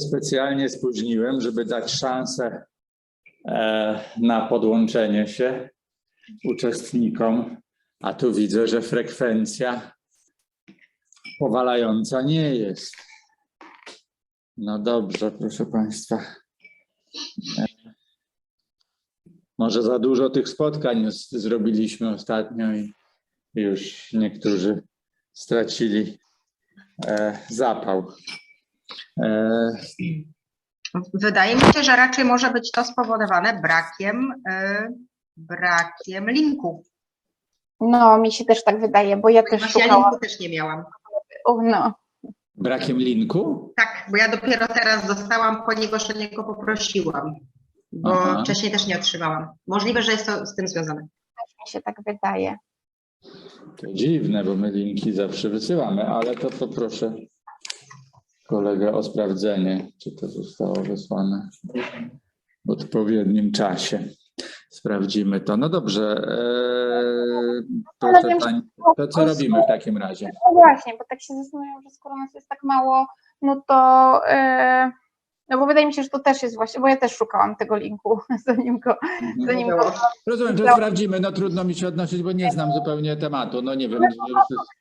specjalnie spóźniłem, żeby dać szansę e, na podłączenie się uczestnikom, a tu widzę, że frekwencja powalająca nie jest. No dobrze, proszę Państwa. E, Może za dużo tych spotkań zrobiliśmy ostatnio i już niektórzy stracili e, zapał. E, Wydaje mi się, że raczej może być to spowodowane brakiem, y, brakiem linków. No, mi się też tak wydaje, bo ja też Właśnie ja szukałam. linku też nie miałam. No, brakiem linku? Tak, bo ja dopiero teraz dostałam, ponieważ o niego poprosiłam, bo Aha. wcześniej też nie otrzymałam. Możliwe, że jest to z tym związane. mi się tak wydaje. To dziwne, bo my linki zawsze wysyłamy, ale to poproszę kolegę o sprawdzenie, czy to zostało wysłane w odpowiednim czasie. Sprawdzimy to. No dobrze. E, pań, po to co robimy w takim razie? No właśnie, bo tak się zastanawiam, że skoro nas jest tak mało, no to. e, no bo wydaje mi się, że to też jest właśnie, bo ja też szukałam tego linku, zanim go. Mhm. Zanim go Rozumiem, że sprawdzimy. No trudno mi się odnosić, bo nie znam zupełnie tematu. No nie wiem.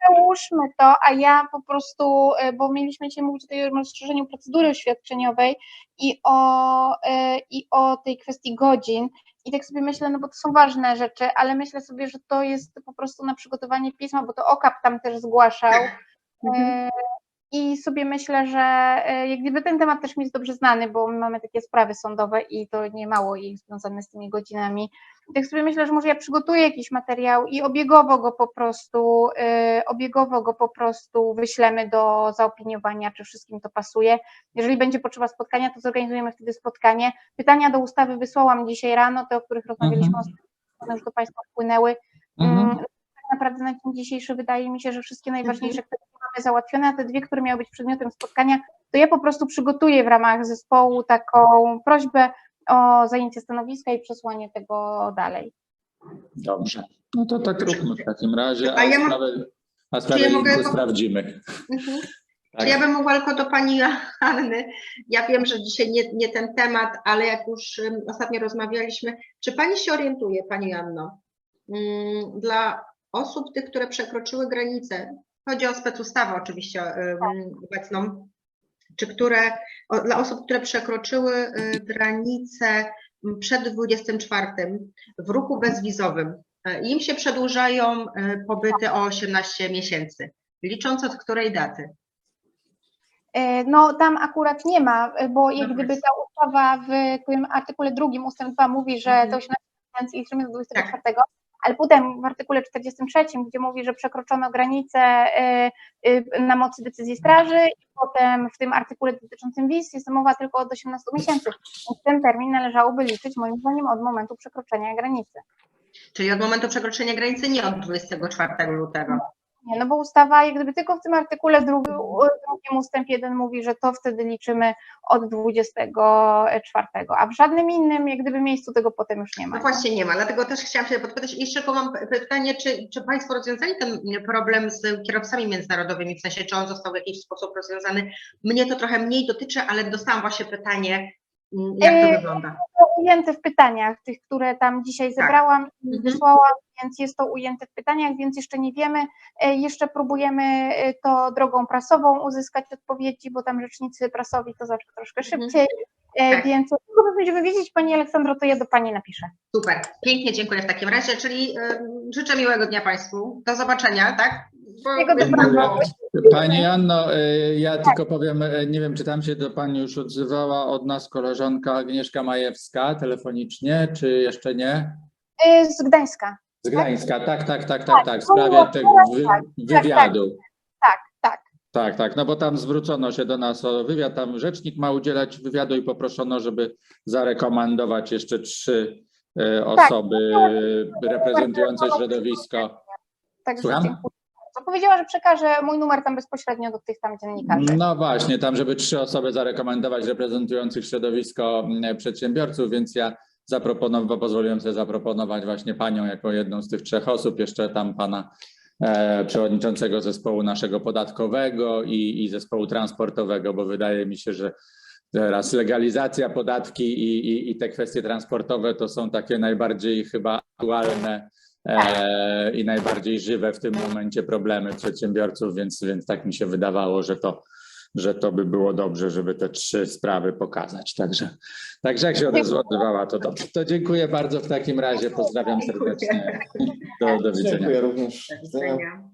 przełóżmy to, a ja po prostu, e, bo mieliśmy dzisiaj mówić o tej rozszerzeniu procedury oświadczeniowej i o, e, i o tej kwestii godzin. I tak sobie myślę, no bo to są ważne rzeczy, ale myślę sobie, że to jest po prostu na przygotowanie pisma, bo to OKAP tam też zgłaszał. I sobie myślę, że e, jak gdyby ten temat też mi jest dobrze znany, bo my mamy takie sprawy sądowe i to nie mało ich związane z tymi godzinami. Tak sobie myślę, że może ja przygotuję jakiś materiał i obiegowo go po prostu, e, obiegowo go po prostu wyślemy do zaopiniowania, czy wszystkim to pasuje. Jeżeli będzie potrzeba spotkania, to zorganizujemy wtedy spotkanie. Pytania do ustawy wysłałam dzisiaj rano, te, o których rozmawialiśmy, one już do Państwa wpłynęły. Mhm. Naprawdę na dzień dzisiejszy wydaje mi się, że wszystkie najważniejsze kwestie mamy załatwione, a te dwie, które miały być przedmiotem spotkania, to ja po prostu przygotuję w ramach zespołu taką prośbę o zajęcie stanowiska i przesłanie tego dalej. Dobrze. No to tak róbmy w takim razie, A a ja mam- sprawę, a sprawę ja mogę sprawdzimy. Mhm. Tak. Czy ja bym mogła tylko do Pani Anny, ja wiem, że dzisiaj nie, nie ten temat, ale jak już ostatnio rozmawialiśmy, czy Pani się orientuje, Pani Anno, mm, dla osób tych, które przekroczyły granicę, chodzi o specustawę oczywiście ym, obecną, czy które, dla osób, które przekroczyły y, granicę przed 24 w ruchu bezwizowym, y, im się przedłużają pobyty o 18 miesięcy, licząc od której daty? E, No tam akurat nie ma, e, bo jak No gdyby ta ustawa w tym artykule drugim ustęp 2 mówi, że Mhm. to 18 miesięcy i termin do 24, ale potem w artykule 43, gdzie mówi, że przekroczono granicę e, e, na mocy decyzji straży i potem w tym artykule dotyczącym wiz jest mowa tylko od 18 miesięcy. Ten termin należałoby liczyć moim zdaniem od momentu przekroczenia granicy. Czyli od momentu przekroczenia granicy, nie od 24 lutego. Nie, no bo ustawa jak gdyby tylko w tym artykule drugim, drugim ustęp 1 mówi, że to wtedy liczymy od 24, a w żadnym innym jak gdyby miejscu tego potem już nie ma. No właśnie nie ma, dlatego też chciałam się podpytać. I Jeszcze tylko mam pytanie, czy, czy Państwo rozwiązali ten problem z kierowcami międzynarodowymi, w sensie czy on został w jakiś sposób rozwiązany? Mnie to trochę mniej dotyczy, ale dostałam właśnie pytanie, mm, jak to E, wygląda. To ujęte w pytaniach, tych, które tam dzisiaj zebrałam i Mhm. wysłałam, więc jest to ujęte w pytaniach, więc jeszcze nie wiemy. E, Jeszcze próbujemy e, to drogą prasową uzyskać odpowiedzi, bo tam rzecznicy prasowi to zawsze troszkę Mhm. szybciej. E, Tak. Więc tylko będziemy wiedzieć, Pani Aleksandro, to ja do Pani napiszę. Super, pięknie dziękuję w takim razie, czyli życzę miłego dnia Państwu. Do zobaczenia, tak? Pani Anno, y, ja tylko powiem, y, nie wiem, czy tam się do Pani już odzywała od nas koleżanka Agnieszka Majewska telefonicznie, czy jeszcze nie? E, Z Gdańska. Z Gdańska, tak, tak, tak, tak, tak, w było sprawie tego wy, tak, wywiadu. Tak, tak. Tak, tak, no bo tam zwrócono się do nas o wywiad, tam rzecznik ma udzielać wywiadu i poproszono, żeby zarekomendować jeszcze trzy osoby reprezentujące środowisko. Także Słucham? Bardzo. Powiedziała, że przekaże mój numer tam bezpośrednio do tych tam dziennikarzy. No właśnie, tam, żeby trzy osoby zarekomendować reprezentujących środowisko mm, przedsiębiorców, więc ja zaproponowałem, pozwoliłem sobie zaproponować właśnie panią jako jedną z tych trzech osób, jeszcze tam pana e, przewodniczącego zespołu naszego podatkowego i, i zespołu transportowego, bo wydaje mi się, że Teraz legalizacja, podatki i, i, i te kwestie transportowe to są takie najbardziej chyba aktualne e, i najbardziej żywe w tym momencie problemy przedsiębiorców, więc, więc tak mi się wydawało, że to, że to by było dobrze, żeby te trzy sprawy pokazać. Także, także jak się odezwała, to dobrze. To dziękuję bardzo w takim razie. Pozdrawiam serdecznie. Do, do widzenia. Dziękuję również. Do widzenia.